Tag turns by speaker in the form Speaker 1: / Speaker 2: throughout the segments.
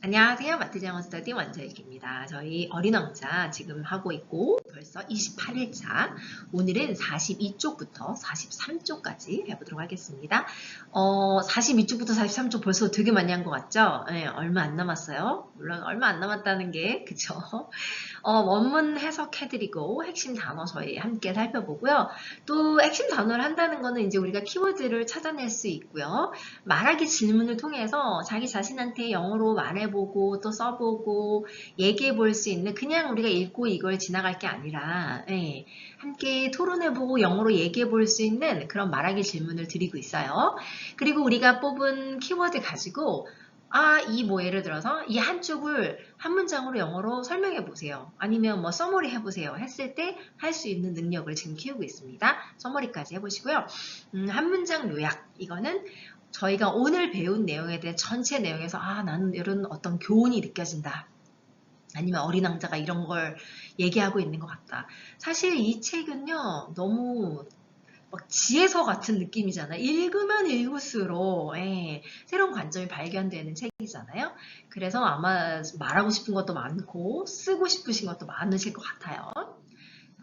Speaker 1: 안녕하세요. 마트장어 스터디 원서익입니다. 저희 어린 왕자 지금 하고 있고 벌써 28일차 오늘은 42쪽부터 43쪽까지 해보도록 하겠습니다. 어, 42쪽부터 43쪽 벌써 되게 많이 한 것 같죠? 네, 얼마 안 남았어요. 물론 얼마 안 남았다는 게 그쵸? 어, 원문 해석해드리고 핵심 단어 저희 함께 살펴보고요. 또 핵심 단어를 한다는 거는 이제 우리가 키워드를 찾아낼 수 있고요. 말하기 질문을 통해서 자기 자신한테 영어로 말해보고 또 써보고 얘기해 볼 수 있는 그냥 우리가 읽고 이걸 지나갈 게 아니라 예, 함께 토론해보고 영어로 얘기해 볼 수 있는 그런 말하기 질문을 드리고 있어요. 그리고 우리가 뽑은 키워드 가지고 아, 이 뭐 예를 들어서 이 한쪽을 한 문장으로 영어로 설명해 보세요. 아니면 뭐 써머리 해보세요. 했을 때 할 수 있는 능력을 지금 키우고 있습니다. 써머리까지 해보시고요. 음, 한 문장 요약. 이거는 저희가 오늘 배운 내용에 대해 전체 내용에서 아, 나는 이런 어떤 교훈이 느껴진다. 아니면 어린 왕자가 이런 걸 얘기하고 있는 것 같다. 사실 이 책은요, 너무 막 지혜서 같은 느낌이잖아요. 읽으면 읽을수록 예, 새로운 관점이 발견되는 책이잖아요. 그래서 아마 말하고 싶은 것도 많고 쓰고 싶으신 것도 많으실 것 같아요.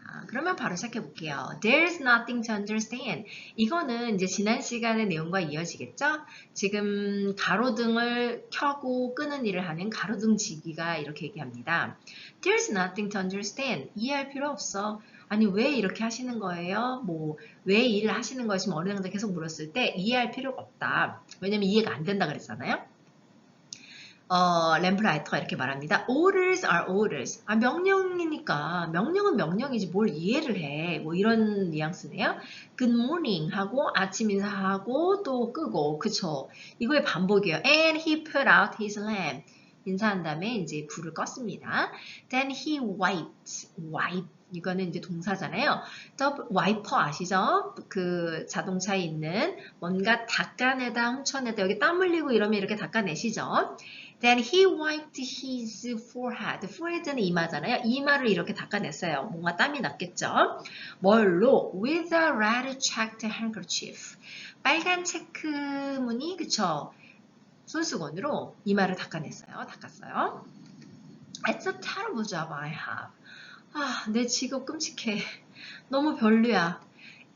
Speaker 1: 아, 그러면 바로 시작해 볼게요. There's nothing to understand. 이거는 이제 지난 시간의 내용과 이어지겠죠? 지금 가로등을 켜고 끄는 일을 하는 가로등 지기가 이렇게 얘기합니다. There's nothing to understand. 이해할 필요 없어. 아니 왜 이렇게 하시는 거예요? 뭐 왜 일을 하시는 거예요? 지금 어느 정도 계속 물었을 때 이해할 필요가 없다. 왜냐면 이해가 안 된다 그랬잖아요. 어, 램프라이터가 이렇게 말합니다. Orders are orders. 아, 명령이니까 명령은 명령이지 뭘 이해를 해. 뭐 이런 뉘앙스네요. Good morning 하고 아침 인사하고 또 끄고 그쵸. 이거의 반복이에요. And he put out his lamp. 인사한 다음에 이제 불을 껐습니다. Then he wiped. wipe. 이거는 이제 동사잖아요. 더 와이퍼 아시죠? 그 자동차에 있는 뭔가 닦아내다 훔쳐내다 여기 땀 흘리고 이러면 이렇게 닦아내시죠? Then he wiped his forehead. forehead는 이마잖아요. 이마를 이렇게 닦아냈어요. 뭔가 땀이 났겠죠? 뭘로? With a red checked handkerchief. 빨간 체크무늬, 그쵸? 손수건으로 이마를 닦아냈어요. 닦았어요. It's a terrible job I have. 아, 내 직업 끔찍해. 너무 별로야.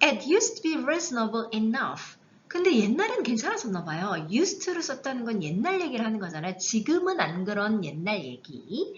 Speaker 1: It used to be reasonable enough. 근데 옛날에는 괜찮았었나 봐요. used to를 썼다는 건 옛날 얘기를 하는 거잖아요. 지금은 안 그런 옛날 얘기.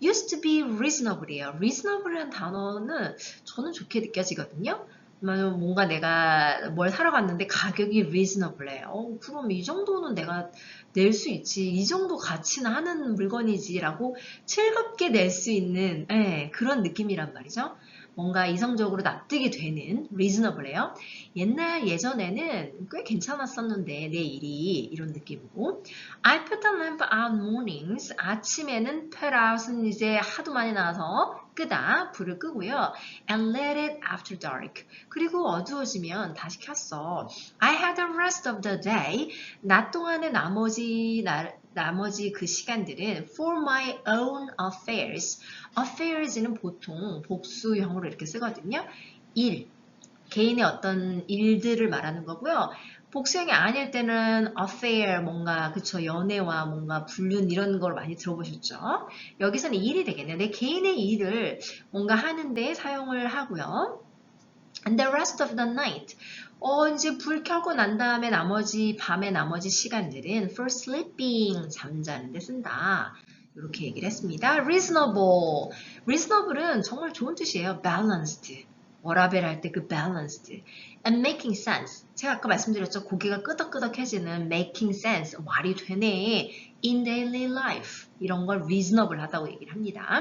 Speaker 1: used to be reasonable이에요. reasonable이라는 단어는 저는 좋게 느껴지거든요. 뭔가 내가 뭘 사러 갔는데 가격이 reasonable해요. 어, 그럼 이 정도는 내가 낼 수 있지. 이 정도 가치는 하는 물건이지라고 즐겁게 낼 수 있는 예, 그런 느낌이란 말이죠. 뭔가 이성적으로 납득이 되는 reasonable해요. 옛날 예전에는 꽤 괜찮았었는데 내 일이 이런 느낌이고 I put the lamp out mornings 아침에는 put out은 이제 하도 많이 나와서 끄다 불을 끄고요 and let it after dark 그리고 어두워지면 다시 켰어 I had the rest of the day 낮 동안의 나머지 날 나머지 그 시간들은 for my own affairs. affairs는 보통 복수형으로 이렇게 쓰거든요. 일, 개인의 어떤 일들을 말하는 거고요. 복수형이 아닐 때는 affair 뭔가 그쵸 연애와 뭔가 불륜 이런 걸 많이 들어보셨죠? 여기서는 일이 되겠네요. 내 개인의 일을 뭔가 하는데 사용을 하고요. And the rest of the night. 어, 이제 불 켜고 난 다음에 나머지, 밤의 나머지 시간들은 for sleeping, 잠자는데 쓴다. 이렇게 얘기를 했습니다. reasonable. reasonable은 정말 좋은 뜻이에요. balanced. 워라벨 할 때 그 balanced. and making sense. 제가 아까 말씀드렸죠. 고개가 끄덕끄덕해지는 making sense. 말이 되네. in daily life. 이런 걸 reasonable 하다고 얘기를 합니다.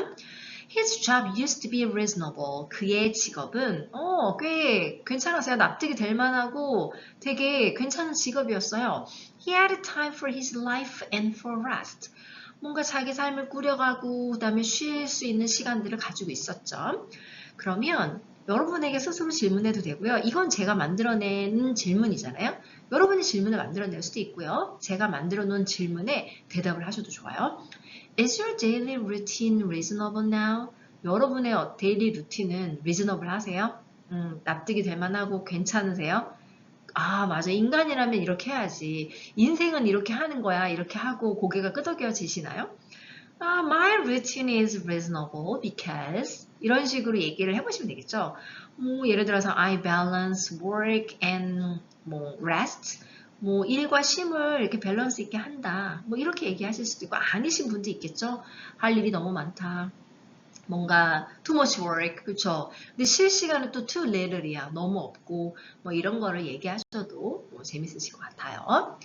Speaker 1: His job used to be reasonable. 그의 직업은 어, 꽤 괜찮았어요. 납득이 될 만하고 되게 괜찮은 직업이었어요. He had time for his life and for rest. 뭔가 자기 삶을 꾸려가고 그다음에 쉴 수 있는 시간들을 가지고 있었죠. 그러면 여러분에게 스스로 질문해도 되고요. 이건 제가 만들어낸 질문이잖아요. 여러분이 질문을 만들어낼 수도 있고요. 제가 만들어 놓은 질문에 대답을 하셔도 좋아요. Is your daily routine reasonable now? 여러분의 데일리 루틴은 reasonable 하세요? 음, 납득이 될 만하고 괜찮으세요? 아, 맞아. 인간이라면 이렇게 해야지. 인생은 이렇게 하는 거야. 이렇게 하고 고개가 끄덕여지시나요? 아, my routine is reasonable because 이런 식으로 얘기를 해보시면 되겠죠. 뭐 예를 들어서 I balance work and 뭐 rest 뭐 일과 쉼을 이렇게 밸런스 있게 한다. 뭐 이렇게 얘기하실 수도 있고 아니신 분도 있겠죠. 할 일이 너무 많다. 뭔가 too much work 그렇죠. 근데 실시간은 또 too little이야. 너무 없고 뭐 이런 거를 얘기하셔도 뭐 재밌으실 것 같아요.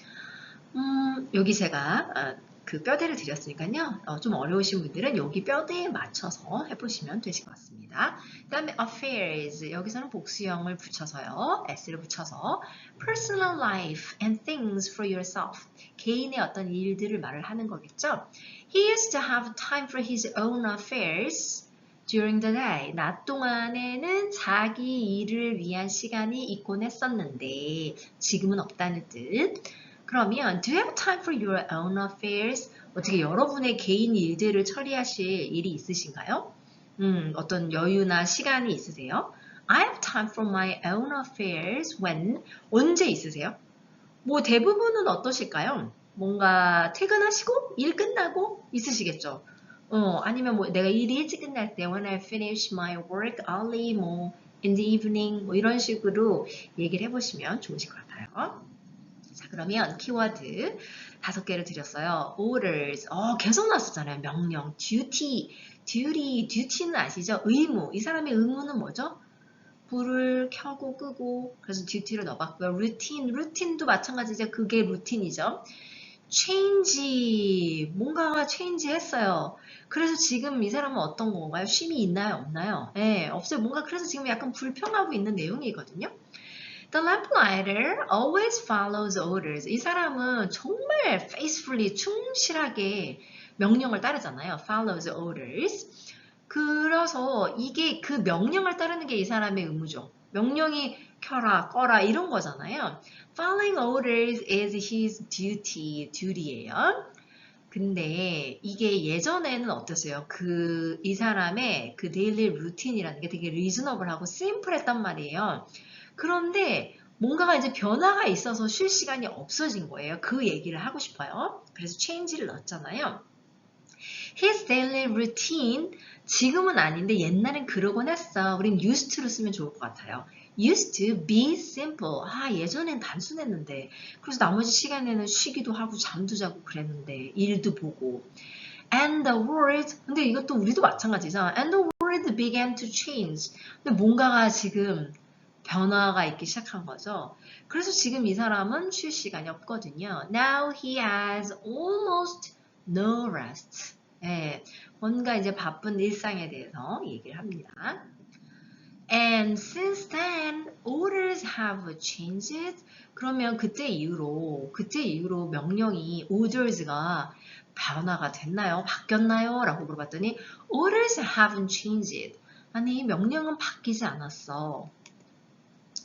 Speaker 1: 음, 여기 제가 어, 그 뼈대를 드렸으니까요. 어, 좀 어려우신 분들은 여기 뼈대에 맞춰서 해보시면 되실 것 같습니다. 그 다음에 affairs 여기서는 복수형을 붙여서요. s를 붙여서 personal life and things for yourself 개인의 어떤 일들을 말을 하는 거겠죠. He used to have time for his own affairs during the day. 낮 동안에는 자기 일을 위한 시간이 있곤 했었는데 지금은 없다는 뜻. 그러면 do you have time for your own affairs? 어떻게 여러분의 개인 일들을 처리하실 일이 있으신가요? 음, 어떤 여유나 시간이 있으세요? I have time for my own affairs when 언제 있으세요? 뭐 대부분은 어떠실까요? 뭔가 퇴근하시고 일 끝나고 있으시겠죠. 어, 아니면 뭐 내가 일이 일찍 끝날 때 when I finish my work early 뭐 in the evening 뭐 이런 식으로 얘기를 해보시면 좋으실 것 같아요. 자, 그러면 키워드 다섯 개를 드렸어요. orders. 어, 계속 나왔었잖아요. 명령, duty, duty, duty는 아시죠? 의무. 이 사람의 의무는 뭐죠? 불을 켜고 끄고 그래서 duty를 넣어봤고요. routine, routine도 마찬가지죠. 그게 루틴이죠. change, 뭔가가 change 했어요. 그래서 지금 이 사람은 어떤 건가요? 쉼이 있나요? 없나요? 네, 없어요. 뭔가 그래서 지금 약간 불평하고 있는 내용이거든요. The lamplighter always follows orders. 이 사람은 정말 faithfully, 충실하게 명령을 따르잖아요. follows orders. 그래서 이게 그 명령을 따르는 게 이 사람의 의무죠. 명령이 켜라, 꺼라 이런 거잖아요. Following orders is his duty, duty예요. 근데 이게 예전에는 어땠어요? 그 이 사람의 그 데일리 루틴이라는 게 되게 리즈너블하고 심플했단 말이에요. 그런데 뭔가가 이제 변화가 있어서 쉴 시간이 없어진 거예요. 그 얘기를 하고 싶어요. 그래서 change를 넣었잖아요. His daily routine 지금은 아닌데 옛날엔 그러곤 했어. 우린 used to로 쓰면 좋을 것 같아요. used to be simple. 아, 예전엔 단순했는데. 그래서 나머지 시간에는 쉬기도 하고 잠도 자고 그랬는데 일도 보고. And the world, 근데 이것도 우리도 마찬가지죠. And the world began to change. 근데 뭔가가 지금 변화가 있기 시작한 거죠. 그래서 지금 이 사람은 쉴 시간이 없거든요. Now he has almost no rest. 예, 뭔가 이제 바쁜 일상에 대해서 얘기를 합니다. And since then, orders have changed. 그러면 그때 이후로, 그때 이후로 명령이 orders가 변화가 됐나요? 바뀌었나요? 라고 물어봤더니 orders haven't changed. 아니, 명령은 바뀌지 않았어.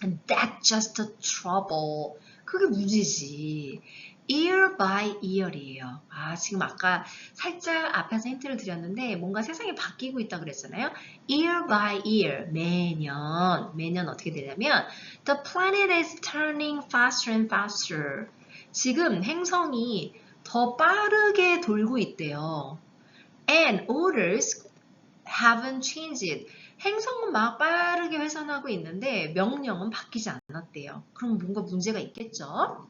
Speaker 1: And that's just a trouble. 그게 문제지. year by year이에요. 아, 지금 아까 살짝 앞에서 힌트를 드렸는데 뭔가 세상이 바뀌고 있다 그랬잖아요. year by year, 매년. 매년 어떻게 되냐면 the planet is turning faster and faster. 지금 행성이 더 빠르게 돌고 있대요. And orders haven't changed. 행성은 막 빠르게 회전하고 있는데 명령은 바뀌지 않았대요. 그럼 뭔가 문제가 있겠죠?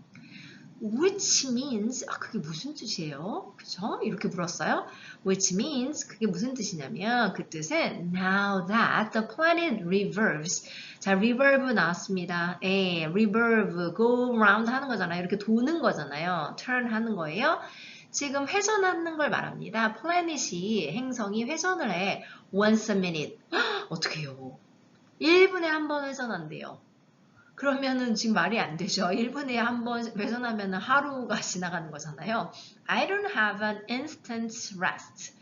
Speaker 1: which means 아 그게 무슨 뜻이에요? 그죠? 이렇게 물었어요. which means 그게 무슨 뜻이냐면 그 뜻은 now that the planet revolves 자 revolve 나왔습니다. 예, revolve go round 하는 거잖아요. 이렇게 도는 거잖아요. turn 하는 거예요. 지금 회전하는 걸 말합니다. 플래닛이 행성이 회전을 해 once a minute. 어떻게 해요? 1분에 한 번 회전한대요. 그러면은 지금 말이 안 되죠. 1분에 한 번 회전하면 하루가 지나가는 거잖아요. I don't have an instant rest.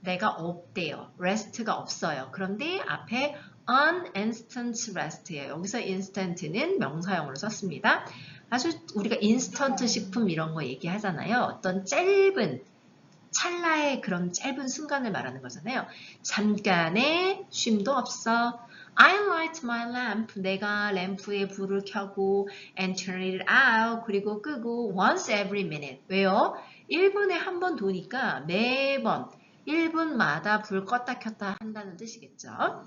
Speaker 1: 내가 없대요. rest가 없어요. 그런데 앞에 an instant rest예요. 여기서 instant는 명사형으로 썼습니다. 아주 우리가 인스턴트 식품 이런 거 얘기하잖아요. 어떤 짧은 찰나의 그런 짧은 순간을 말하는 거잖아요. 잠깐의 쉼도 없어. I light my lamp. 내가 램프에 불을 켜고 and turn it out. 그리고 끄고 once every minute. 왜요? 1분에 한 번 도니까 매번 1분마다 불 껐다 켰다 한다는 뜻이겠죠.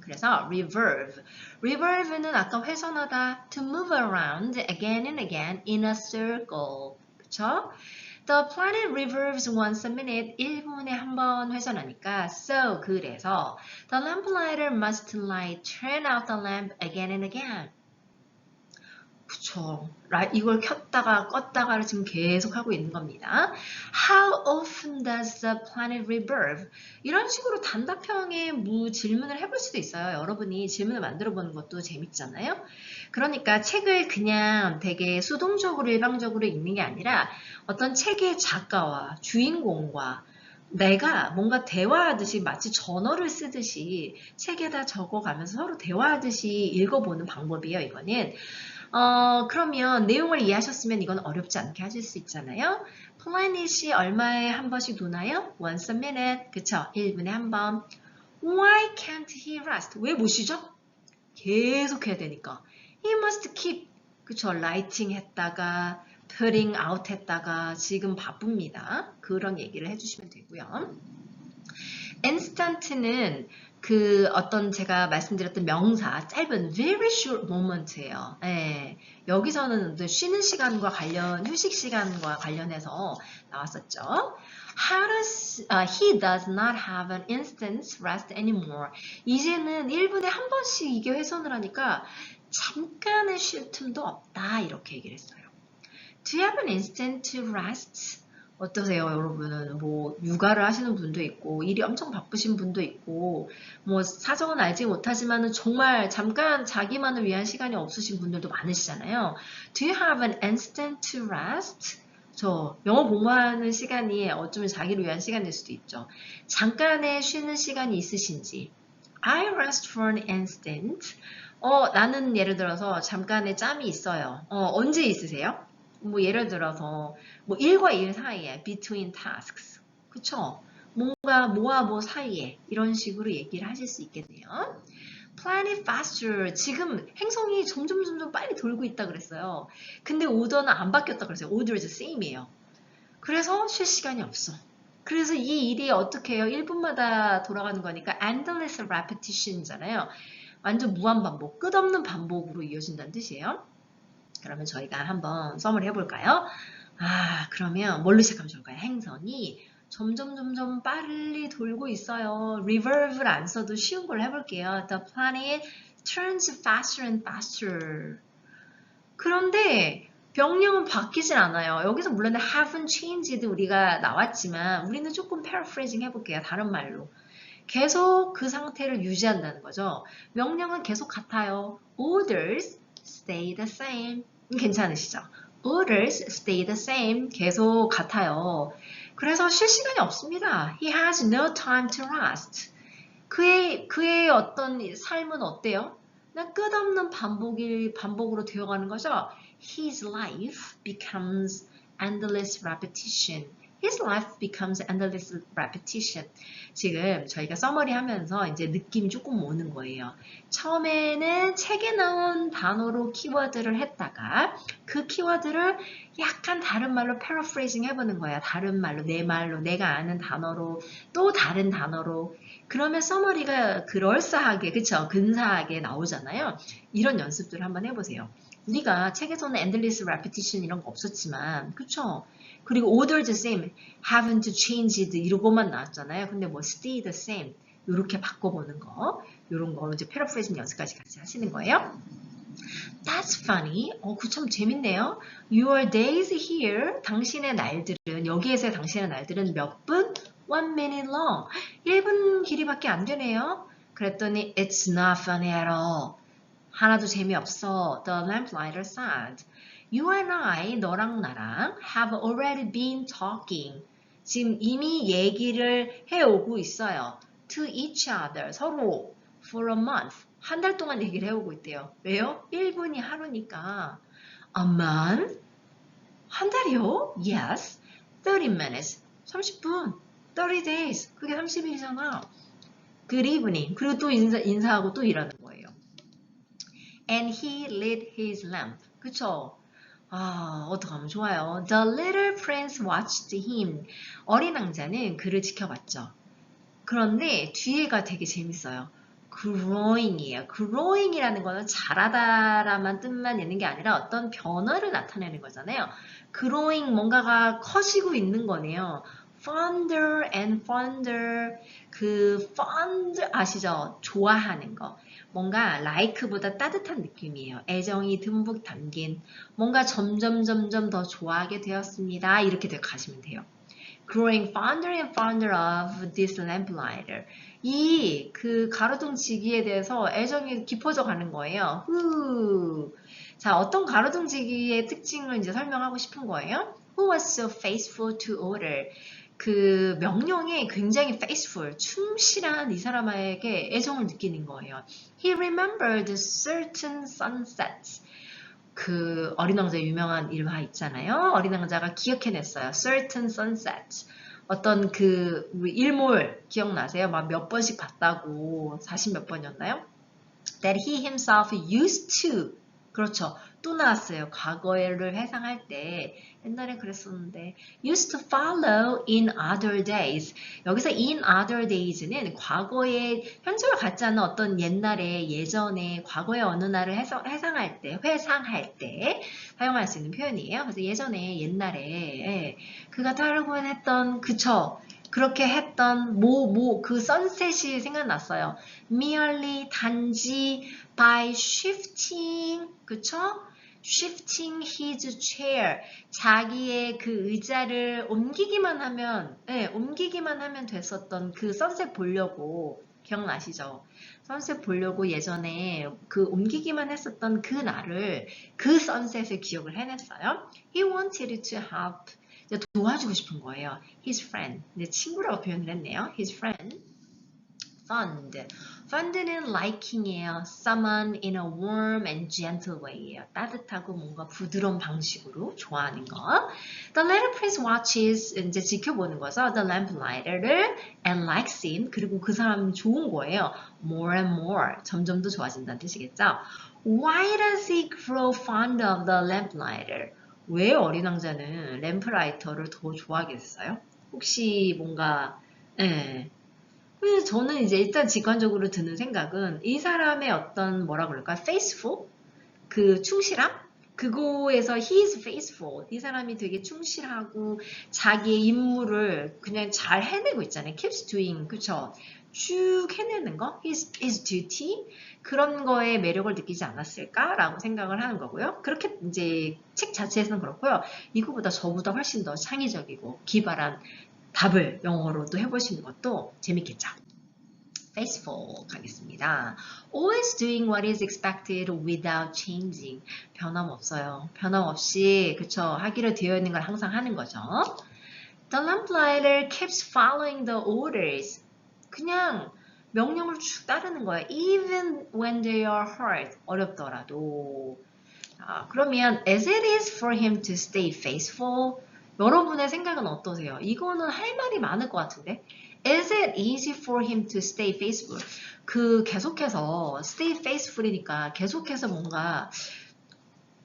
Speaker 1: 그래서 revolve. revolve는 아까 훼손하다 to move around again and again in a circle. 그쵸? The planet revolves once a minute. 1분에 한번 훼손하니까 so 그래서 the lamplighter must light turn out the lamp again and again. 그쵸. 이걸 켰다가 껐다가를 지금 계속 하고 있는 겁니다. How often does the planet revolve? 이런 식으로 단답형의 무 질문을 해볼 수도 있어요. 여러분이 질문을 만들어 보는 것도 재밌잖아요. 그러니까 책을 그냥 되게 수동적으로 일방적으로 읽는 게 아니라 어떤 책의 작가와 주인공과 내가 뭔가 대화하듯이 마치 전어를 쓰듯이 책에다 적어가면서 서로 대화하듯이 읽어보는 방법이에요. 이거는 어, 그러면 내용을 이해하셨으면 이건 어렵지 않게 하실 수 있잖아요. 플래닛이 얼마에 한 번씩 도나요? Once a minute. 그쵸? 1분에 한 번. Why can't he rest? 왜 못 쉬죠? 계속 해야 되니까. He must keep. 그쵸? Lighting 했다가, putting out 했다가, 지금 바쁩니다. 그런 얘기를 해주시면 되고요. instant는 그 어떤 제가 말씀드렸던 명사 짧은 very short moment예요. 예, 여기서는 쉬는 시간과 관련 휴식 시간과 관련해서 나왔었죠. How does uh, he does not have an instant rest anymore? 이제는 1분에 한 번씩 이게 훼손을 하니까 잠깐의 쉴 틈도 없다 이렇게 얘기를 했어요. Do you have an instant rest? 어떠세요, 여러분? 뭐 육아를 하시는 분도 있고 일이 엄청 바쁘신 분도 있고 뭐 사정은 알지 못하지만은 정말 잠깐 자기만을 위한 시간이 없으신 분들도 많으시잖아요. Do you have an instant rest? 저 영어 공부하는 시간이 어쩌면 자기를 위한 시간일 수도 있죠. 잠깐의 쉬는 시간이 있으신지. I rest for an instant. 어, 나는 예를 들어서 잠깐의 짬이 있어요. 어, 언제 있으세요? 뭐 예를 들어서 뭐 일과 일 사이에 between tasks 그쵸? 뭔가 뭐와 뭐 사이에 이런 식으로 얘기를 하실 수 있겠네요. planet faster 지금 행성이 점점 점점 빨리 돌고 있다 그랬어요. 근데 오더는 안 바뀌었다 그랬어요. order is same이에요. 그래서 쉴 시간이 없어. 그래서 이 일이 어떻게 해요? 1분마다 돌아가는 거니까 endless repetition이잖아요. 완전 무한 반복, 끝없는 반복으로 이어진다는 뜻이에요. 그러면 저희가 한번 썸을 해볼까요? 아, 그러면 뭘로 시작하면 좋을까요? 행성이 점점 점점 빨리 돌고 있어요. revolve를 안 써도 쉬운 걸 해볼게요. The planet turns faster and faster. 그런데 병령은 바뀌진 않아요. 여기서 물론 haven't changed 우리가 나왔지만 우리는 조금 paraphrasing 해볼게요. 다른 말로. 계속 그 상태를 유지한다는 거죠. 명령은 계속 같아요. Orders stay the same. 괜찮으시죠? Orders stay the same. 계속 같아요. 그래서 쉴 시간이 없습니다. He has no time to rest. 그의, 그의 어떤 삶은 어때요? 난 끝없는 반복이, 반복으로 되어가는 거죠. His life becomes endless repetition. His life becomes endless repetition. 지금 저희가 써머리 하면서 이제 느낌이 조금 오는 거예요. 처음에는 책에 나온 단어로 키워드를 했다가 그 키워드를 약간 다른 말로 paraphrasing 해보는 거야. 다른 말로, 내 말로, 내가 아는 단어로, 또 다른 단어로. 그러면 써머리가 그럴싸하게, 그쵸? 근사하게 나오잖아요. 이런 연습들을 한번 해보세요. 우리가 책에서는 endless repetition 이런 거 없었지만, 그쵸? 그리고 order the same, haven't changed 이러고만 나왔잖아요. 근데 뭐 stay the same 이렇게 바꿔보는 거 이런 거 이제 패러프레이징 연습까지 같이 하시는 거예요. That's funny. 어, 그 참 재밌네요. Your days here, 당신의 날들은 여기에서의 당신의 날들은 몇 분? One minute long. 1분 길이밖에 안 되네요. 그랬더니 It's not funny at all. 하나도 재미없어. The lamplighter said. You and I, 너랑 나랑 have already been talking. 지금 이미 얘기를 해오고 있어요. To each other, 서로 for a month. 한 달 동안 얘기를 해오고 있대요. 왜요? 1분이 하루니까. A month? 한 달이요? Yes. 30 minutes. 30분. 30 days. 그게 30일이잖아. good evening. 그리고 또 인사, 인사하고 또 일하는 거예요. And he lit his lamp. 그쵸? 아, 어떡하면 좋아요. The little prince watched him. 어린 왕자는 그를 지켜봤죠. 그런데 뒤에가 되게 재밌어요. growing이에요. growing이라는 거는 자라다라만 뜻만 있는 게 아니라 어떤 변화를 나타내는 거잖아요. growing 뭔가가 커지고 있는 거네요. fonder and fonder 그 fond 아시죠? 좋아하는 거. 뭔가 like보다 따뜻한 느낌이에요. 애정이 듬뿍 담긴 뭔가 점점 점점 더 좋아하게 되었습니다. 이렇게 가시면 돼요. growing fonder and fonder of this lamplighter. 이 그 가로등 지기에 대해서 애정이 깊어져 가는 거예요. 후. 자, 어떤 가로등 지기의 특징을 이제 설명하고 싶은 거예요. Who was so faithful to order? 그 명령에 굉장히 faithful, 충실한 이 사람에게 애정을 느끼는 거예요. He remembered certain sunsets. 그 어린 왕자 유명한 일화 있잖아요. 어린 왕자가 기억해냈어요. certain sunsets. 어떤 그 일몰 기억나세요? 막 몇 번씩 봤다고 40 몇 번이었나요? That he himself used to 그렇죠. 또 나왔어요. 과거를 회상할 때 옛날에 그랬었는데 used to follow in other days. 여기서 in other days는 과거에 현재와 같지 않은 어떤 옛날에 예전에 과거의 어느 날을 해서, 해상할 때 회상할 때 사용할 수 있는 표현이에요. 그래서 예전에 옛날에 예, 그가 따르곤 했던 그쵸 그렇게 했던 뭐뭐그 선셋이 생각났어요. merely 단지 by shifting 그쵸? shifting his chair 자기의 그 의자를 옮기기만 하면 네, 옮기기만 하면 됐었던 그 선셋 보려고 기억나시죠? 선셋 보려고 예전에 그 옮기기만 했었던 그 날을 그 선셋을 기억을 해냈어요. He wanted to help 도와주고 싶은 거예요. His friend. 내 친구라고 표현을 했네요. His friend. fond. fond는 liking이에요. someone in a warm and gentle way예요. 따뜻하고 뭔가 부드러운 방식으로 좋아하는 거. The little prince watches 이제 지켜보는 거죠. The lamplighter를 and likes him 그리고 그 사람 좋은 거예요. more and more 점점 더 좋아진다는 뜻이겠죠. Why does he grow fond of the lamplighter? 왜 어린 왕자는 램프라이터를 더 좋아하게 됐어요? 혹시 뭔가 예. 그래서 저는 이제 일단 직관적으로 드는 생각은 이 사람의 어떤 뭐라 그럴까? faithful? 그 충실함? 그거에서 he is faithful. 이 사람이 되게 충실하고 자기의 임무를 그냥 잘 해내고 있잖아요. keeps doing. 그쵸? 쭉 해내는 거? his, his duty? 그런 거에 매력을 느끼지 않았을까라고 생각을 하는 거고요. 그렇게 이제 책 자체에서는 그렇고요. 이거보다 저보다 훨씬 더 창의적이고 기발한 답을 영어로 또 해보시는 것도 재밌겠죠. faithful 가겠습니다. always doing what is expected without changing. 변함없어요. 변함없이 그쵸 하기로 되어 있는 걸 항상 하는 거죠. The lamplighter keeps following the orders. 그냥 명령을 쭉 따르는 거예요. Even when they are hard. 어렵더라도. 아, 그러면 as it is for him to stay faithful. 여러분의 생각은 어떠세요? 이거는 할 말이 많을 것 같은데. Is it easy for him to stay faithful? 그 계속해서 stay faithful이니까 계속해서 뭔가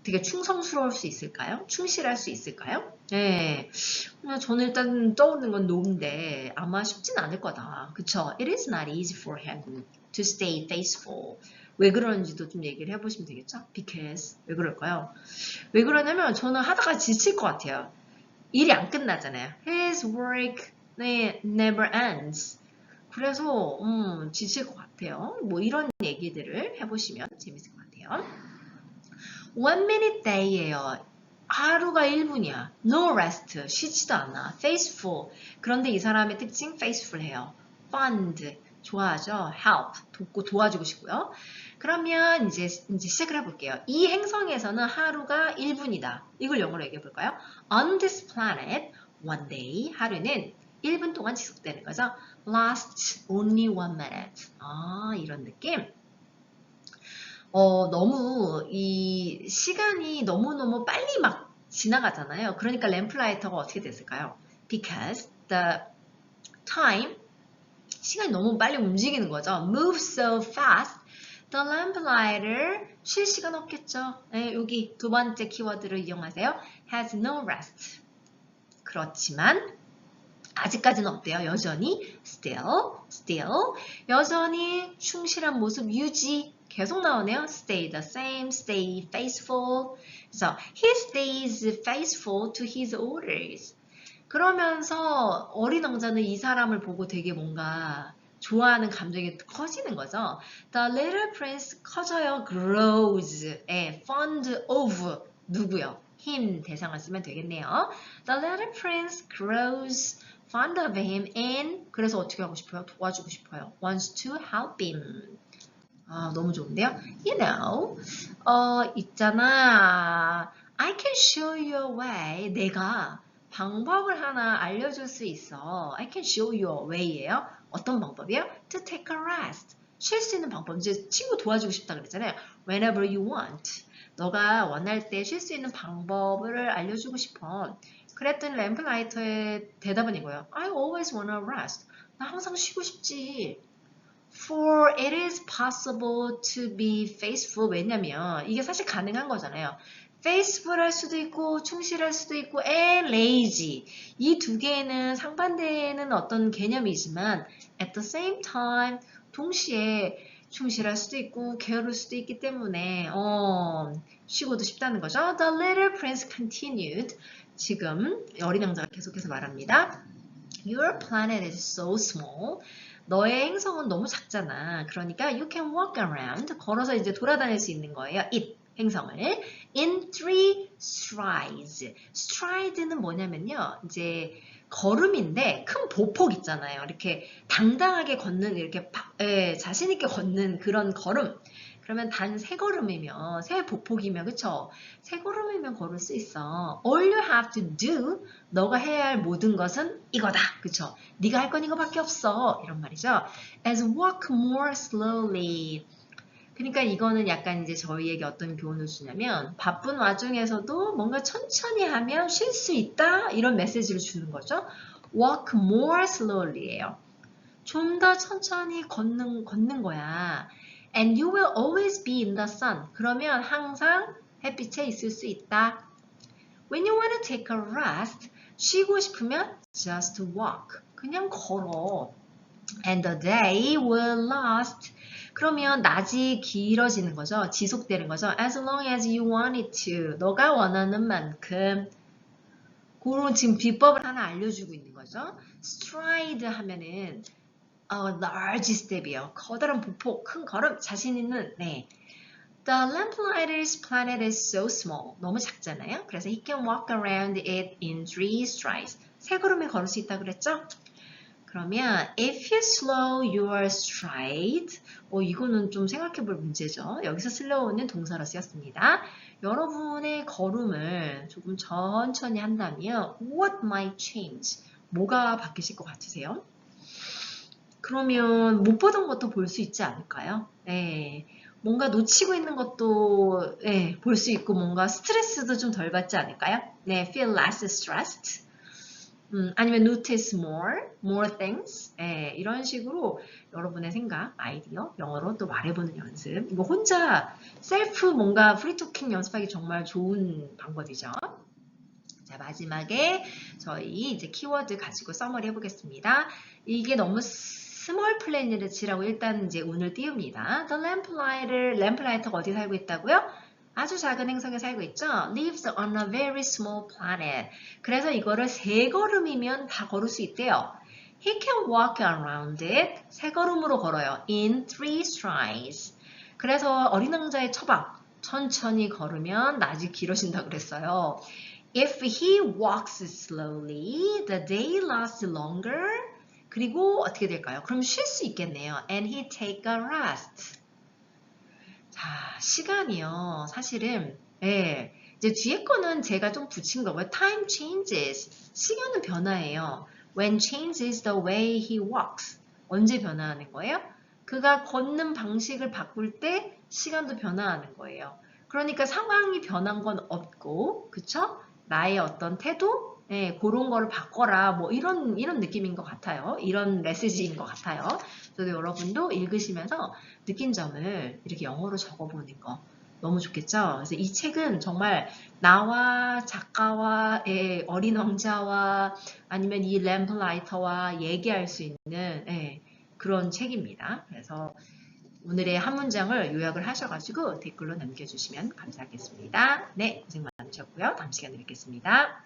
Speaker 1: 되게 충성스러울 수 있을까요? 충실할 수 있을까요? 네. 저는 일단 떠오르는 건 노인데 아마 쉽진 않을 거다. 그쵸? It is not easy for him to stay faithful. 왜 그러는지도 좀 얘기를 해보시면 되겠죠? Because. 왜 그럴까요? 왜 그러냐면 저는 하다가 지칠 것 같아요. 일이 안 끝나잖아요. His work never ends. 그래서 음, 지칠 것 같아요. 뭐 이런 얘기들을 해보시면 재밌을 것 같아요. One minute day예요. 하루가 1분이야. No rest. 쉬지도 않아. Faithful. 그런데 이 사람의 특징 faithful해요. Fund. 좋아하죠. Help. 돕고 도와주고 싶고요. 그러면 이제, 이제 시작을 해볼게요. 이 행성에서는 하루가 1분이다. 이걸 영어로 얘기해 볼까요? On this planet, one day, 하루는 1분 동안 지속되는 거죠. Lasts only one minute. 아, 이런 느낌. 어, 너무 이 시간이 너무너무 빨리 막 지나가잖아요. 그러니까 램플라이터가 어떻게 됐을까요? Because the time 시간이 너무 빨리 움직이는 거죠. move so fast. The lamplighter 쉴 시간 없겠죠. 네, 여기 두 번째 키워드를 이용하세요. has no rest. 그렇지만 아직까지는 어때요? 여전히 still, still 여전히 충실한 모습 유지 계속 나오네요. stay the same, stay faithful. 그래서 he stays faithful to his orders. 그러면서 어린 왕자는 이 사람을 보고 되게 뭔가 좋아하는 감정이 커지는 거죠. The little prince 커져요. grows. 예, fond of 누구요? him 대상을 쓰면 되겠네요. The little prince grows fond of him and 그래서 어떻게 하고 싶어요? 도와주고 싶어요. wants to help him. 아, 너무 좋은데요? You know, 어, 있잖아. I can show you a way. 내가 방법을 하나 알려줄 수 있어. I can show you a way예요. 어떤 방법이요? To take a rest. 쉴 수 있는 방법. 이제 친구 도와주고 싶다 그랬잖아요. Whenever you want. 너가 원할 때 쉴 수 있는 방법을 알려주고 싶어. 그랬더니 램플라이터의 대답은 이거예요. I always wanna rest. 나 항상 쉬고 싶지. For it is possible to be faithful. 왜냐면 이게 사실 가능한 거잖아요. faithful 할 수도 있고 충실할 수도 있고 and lazy. 이 두 개는 상반되는 어떤 개념이지만 at the same time 동시에 충실할 수도 있고 게으를 수도 있기 때문에 어, 쉬고도 싶다는 거죠. The little prince continued. 지금 어린 왕자가 계속해서 말합니다. Your planet is so small. 너의 행성은 너무 작잖아. 그러니까 you can walk around. 걸어서 이제 돌아다닐 수 있는 거예요. it 행성을 in three strides. stride는 뭐냐면요. 이제 걸음인데 큰 보폭 있잖아요. 이렇게 당당하게 걷는 이렇게 바- 예, 자신 있게 걷는 그런 걸음. 그러면 단 세 걸음이면 세 보폭이면 그쵸? 세 걸음이면 걸을 수 있어. All you have to do 너가 해야 할 모든 것은 이거다. 그쵸? 네가 할 건 이거밖에 없어. 이런 말이죠. As walk more slowly. 그러니까 이거는 약간 이제 저희에게 어떤 교훈을 주냐면 바쁜 와중에서도 뭔가 천천히 하면 쉴 수 있다 이런 메시지를 주는 거죠. Walk more slowly예요. 좀 더 천천히 걷는 걷는 거야. And you will always be in the sun. 그러면 항상 햇빛에 있을 수 있다. When you want to take a rest, 쉬고 싶으면 just walk. 그냥 걸어. And the day will last. 그러면 낮이 길어지는 거죠. 지속되는 거죠. As long as you want it to. 너가 원하는 만큼. 그런 지금 비법을 하나 알려주고 있는 거죠. stride 하면은 어, large step이요. 커다란 보폭, 큰 걸음, 자신 있는, 네. The lamplighter's planet is so small. 너무 작잖아요. 그래서 he can walk around it in three strides. 세 걸음에 걸을 수 있다 그랬죠? 그러면 if you slow your stride, 어, 이거는 좀 생각해 볼 문제죠. 여기서 slow는 동사로 쓰였습니다. 여러분의 걸음을 조금 천천히 한다면 what might change? 뭐가 바뀌실 것 같으세요? 그러면 못 보던 것도 볼 수 있지 않을까요? 네. 뭔가 놓치고 있는 것도 네, 볼 수 있고 뭔가 스트레스도 좀 덜 받지 않을까요? 네, feel less stressed. 음, 아니면 notice more, more things. 네, 이런 식으로 여러분의 생각, 아이디어, 영어로 또 말해보는 연습. 이거 혼자 셀프 뭔가 프리토킹 연습하기 정말 좋은 방법이죠. 자, 마지막에 저희 이제 키워드 가지고 써머리 해보겠습니다. 이게 너무 스몰 플래닛이라고 일단 이제 운을 띄웁니다. The lamplighter, lamplighter가 어디 살고 있다고요? 아주 작은 행성에 살고 있죠. Lives on a very small planet. 그래서 이거를 세 걸음이면 다 걸을 수 있대요. He can walk around it. 세 걸음으로 걸어요. In three strides. 그래서 어린 왕자의 처방. 천천히 걸으면 낮이 길어진다 그랬어요. If he walks slowly, the day lasts longer. 그리고 어떻게 될까요? 그럼 쉴 수 있겠네요. And he take a rest. 자, 시간이요. 사실은 예, 이제 뒤에 거는 제가 좀 붙인 거고요. Time changes. 시간은 변화해요. When changes the way he walks. 언제 변화하는 거예요? 그가 걷는 방식을 바꿀 때 시간도 변화하는 거예요. 그러니까 상황이 변한 건 없고, 그쵸? 나의 어떤 태도, 예, 그런 거를 바꿔라. 뭐 이런 이런 느낌인 것 같아요. 이런 메시지인 것 같아요. 그래서 여러분도 읽으시면서 느낀 점을 이렇게 영어로 적어보는 거 너무 좋겠죠. 그래서 이 책은 정말 나와 작가와의 어린 왕자와 아니면 이 램플라이터와 얘기할 수 있는 예, 그런 책입니다. 그래서 오늘의 한 문장을 요약을 하셔가지고 댓글로 남겨주시면 감사하겠습니다. 네, 고생 많으셨고요. 다음 시간에 뵙겠습니다.